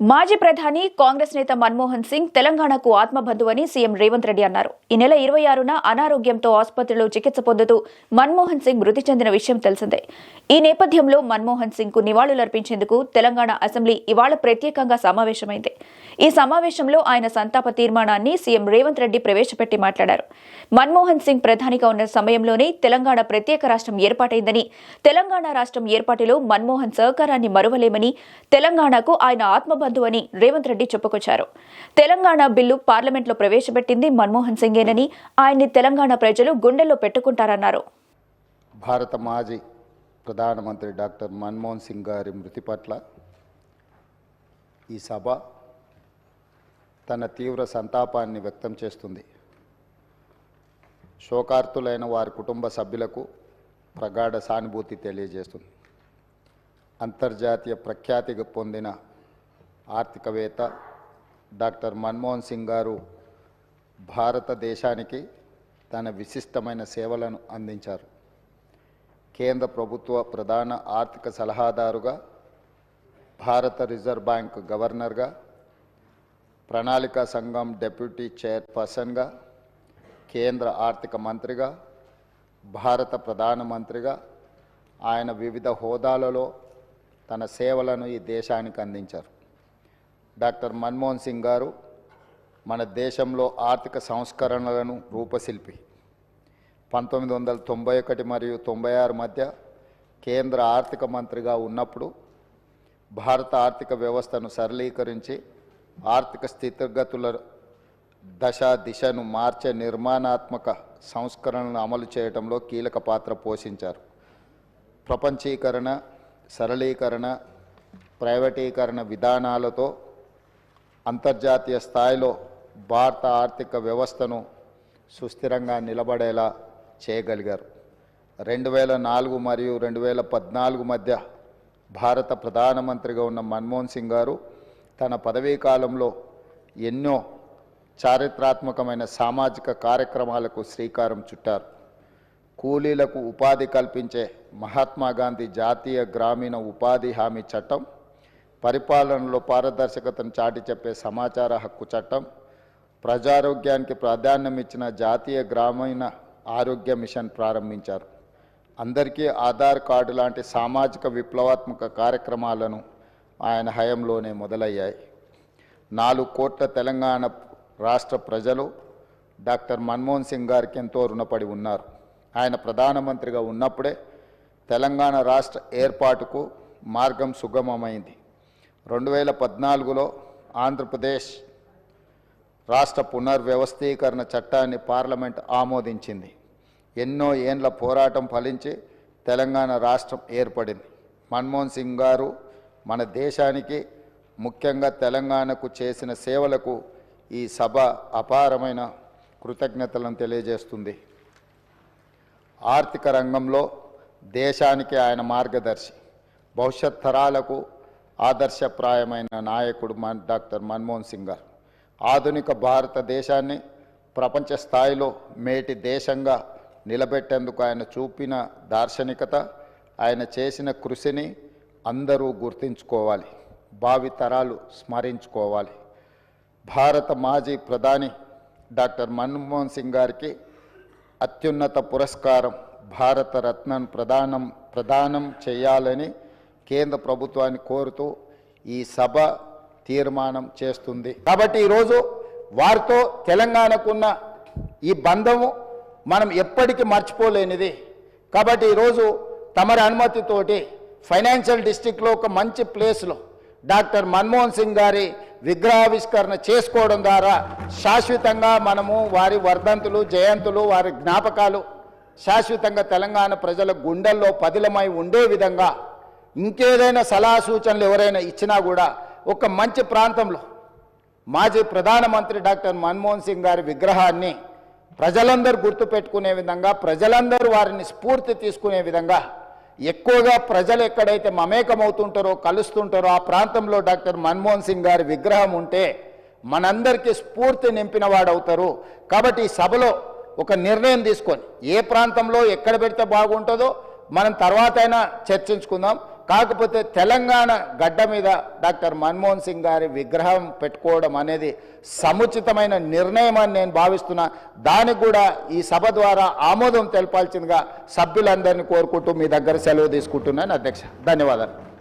మాజీ ప్రధాని కాంగ్రెస్ నేత మన్మోహన్ సింగ్ తెలంగాణకు ఆత్మబంధువని సీఎం రేవంత్ రెడ్డి అన్నారు. ఈ నెల ఇరవై ఆరున అనారోగ్యంతో ఆసుపత్రిలో చికిత్స పొందుతూ మన్మోహన్ సింగ్ మృతి చెందిన విషయం తెలిసిందే. ఈ నేపథ్యంలో మన్మోహన్ సింగ్కు నివాళులర్పించేందుకు తెలంగాణ అసెంబ్లీ ఇవాళ ప్రత్యేకంగా సమావేశమైంది. ఈ సమావేశంలో ఆయన సంతాప తీర్మానాన్ని సీఎం రేవంత్ రెడ్డి ప్రవేశపెట్టి మాట్లాడారు. మన్మోహన్ సింగ్ ప్రధానిగా ఉన్న సమయంలోనే తెలంగాణ ప్రత్యేక రాష్ట్రం ఏర్పాటైందని తెలంగాణ రాష్ట్రం ఏర్పాటులో మన్మోహన్ సహకారాన్ని మరువలేమని తెలంగాణకు ఆయన ఆత్మబంధువని రేవంత్ రెడ్డి చెప్పుకొచ్చారు. తెలంగాణ బిల్లు పార్లమెంట్లో ప్రవేశపెట్టింది మన్మోహన్ సింగేనని ఆయన్ని తెలంగాణ ప్రజలు గుండెల్లో పెట్టుకుంటారన్నారు. భారత మాజీ ప్రధానమంత్రి డాక్టర్ మన్మోహన్ సింగ్ గారి మృతి పట్ల ఈ సభ తన తీవ్ర సంతాపాన్ని వ్యక్తం చేస్తుంది. శోకార్తులైన వారి కుటుంబ సభ్యులకు ప్రగాఢ సానుభూతి తెలియజేస్తుంది. అంతర్జాతీయ ప్రఖ్యాతి పొందిన ఆర్థికవేత్త డాక్టర్ మన్మోహన్ సింగ్ గారు భారతదేశానికి తన విశిష్టమైన సేవలను అందించారు. కేంద్ర ప్రభుత్వ ప్రధాన ఆర్థిక సలహాదారుగా భారత రిజర్వ్ బ్యాంక్ గవర్నర్గా ప్రణాళికా సంఘం డెప్యూటీ చైర్పర్సన్గా కేంద్ర ఆర్థిక మంత్రిగా భారత ప్రధానమంత్రిగా ఆయన వివిధ హోదాలలో తన సేవలను ఈ దేశానికి అందించారు. డాక్టర్ మన్మోహన్ సింగ్ గారు మన దేశంలో ఆర్థిక సంస్కరణలను రూపశిల్పి. పంతొమ్మిది వందల తొంభై ఒకటి మరియు తొంభై ఆరు మధ్య కేంద్ర ఆర్థిక మంత్రిగా ఉన్నప్పుడు భారత ఆర్థిక వ్యవస్థను సరళీకరించి ఆర్థిక స్థితిగతుల దశ దిశను మార్చే నిర్మాణాత్మక సంస్కరణలను అమలు చేయడంలో కీలక పాత్ర పోషించారు. ప్రపంచీకరణ సరళీకరణ ప్రైవేటీకరణ విధానాలతో అంతర్జాతీయ స్థాయిలో భారత ఆర్థిక వ్యవస్థను సుస్థిరంగా నిలబడేలా చేయగలిగారు. రెండు వేల నాలుగు మరియు రెండు వేల పద్నాలుగు మధ్య భారత ప్రధానమంత్రిగా ఉన్న మన్మోహన్ సింగ్ గారు తన పదవీ కాలంలో ఎన్నో చారిత్రాత్మకమైన సామాజిక కార్యక్రమాలకు శ్రీకారం చుట్టారు. కూలీలకు ఉపాధి కల్పించే మహాత్మా గాంధీ జాతీయ గ్రామీణ ఉపాధి హామీ చట్టం పరిపాలనలో పారదర్శకతను చాటి చెప్పే సమాచార హక్కు చట్టం ప్రజారోగ్యానికి ప్రాధాన్యం ఇచ్చిన జాతీయ గ్రామీణ ఆరోగ్య మిషన్ ప్రారంభించారు. అందరికీ ఆధార్ కార్డు లాంటి సామాజిక విప్లవాత్మక కార్యక్రమాలను ఆయన హయంలోనే మొదలయ్యాయి. నాలుగు కోట్ల తెలంగాణ రాష్ట్ర ప్రజలు డాక్టర్ మన్మోహన్ సింగ్ గారికి ఎంతో రుణపడి ఉన్నారు. ఆయన ప్రధానమంత్రిగా ఉన్నప్పుడే తెలంగాణ రాష్ట్ర ఏర్పాటుకు మార్గం సుగమమైంది. రెండు వేల పద్నాలుగులో ఆంధ్రప్రదేశ్ రాష్ట్ర పునర్వ్యవస్థీకరణ చట్టాన్ని పార్లమెంట్ ఆమోదించింది. ఎన్నో ఏండ్ల పోరాటం ఫలించి తెలంగాణ రాష్ట్రం ఏర్పడింది. మన్మోహన్ సింగ్ గారు మన దేశానికి ముఖ్యంగా తెలంగాణకు చేసిన సేవలకు ఈ సభ అపారమైన కృతజ్ఞతలను తెలియజేస్తుంది. ఆర్థిక రంగంలో దేశానికి ఆయన మార్గదర్శి. భవిష్యత్ తరాలకు ఆదర్శప్రాయమైన నాయకుడు మన్ డాక్టర్ మన్మోహన్ సింగ్ గారు ఆధునిక భారతదేశాన్ని ప్రపంచ స్థాయిలో మేటి దేశంగా నిలబెట్టేందుకు ఆయన చూపిన దార్శనికత ఆయన చేసిన కృషిని అందరూ గుర్తించుకోవాలి భావితరాలు స్మరించుకోవాలి. భారత మాజీ ప్రధాని డాక్టర్ మన్మోహన్ సింగ్ గారికి అత్యున్నత పురస్కారం భారతరత్నం ప్రదానం ప్రదానం చేయాలని కేంద్ర ప్రభుత్వాన్ని కోరుతూ ఈ సభ తీర్మానం చేస్తుంది. కాబట్టి ఈరోజు వారితో తెలంగాణకున్న ఈ బంధము మనం ఎప్పటికీ మర్చిపోలేనిది. కాబట్టి ఈరోజు తమరి అనుమతితోటి ఫైనాన్షియల్ డిస్టిక్లో ఒక మంచి ప్లేస్లో డాక్టర్ మన్మోహన్ సింగ్ గారి విగ్రహావిష్కరణ చేసుకోవడం ద్వారా శాశ్వతంగా మనము వారి వర్ధంతులు జయంతులు వారి జ్ఞాపకాలు శాశ్వతంగా తెలంగాణ ప్రజల గుండెల్లో పదిలమై ఉండే విధంగా ఇంకేదైనా సలహా సూచనలు ఎవరైనా ఇచ్చినా కూడా ఒక మంచి ప్రాంతంలో మాజీ ప్రధానమంత్రి డాక్టర్ మన్మోహన్ సింగ్ గారి విగ్రహాన్ని ప్రజలందరూ గుర్తుపెట్టుకునే విధంగా ప్రజలందరూ వారిని స్ఫూర్తి తీసుకునే విధంగా ఎక్కువగా ప్రజలు ఎక్కడైతే మమేకమవుతుంటారో కలుస్తుంటారో ఆ ప్రాంతంలో డాక్టర్ మన్మోహన్ సింగ్ గారి విగ్రహం ఉంటే మనందరికీ స్ఫూర్తి నింపిన వాడవుతారు. కాబట్టి ఈ సభలో ఒక నిర్ణయం తీసుకొని ఏ ప్రాంతంలో ఎక్కడ పెడితే బాగుంటుందో మనం తర్వాత అయినా చర్చించుకుందాం. కాకపోతే తెలంగాణ గడ్డ మీద డాక్టర్ మన్మోహన్ సింగ్ గారి విగ్రహం పెట్టుకోవడం అనేది సముచితమైన నిర్ణయం అని నేను భావిస్తున్నా. దానికి కూడా ఈ సభ ద్వారా ఆమోదం తెలపాల్సిందిగా సభ్యులందరినీ కోరుకుంటూ మీ దగ్గర సెలవు తీసుకుంటున్నాను. అధ్యక్ష ధన్యవాదాలు.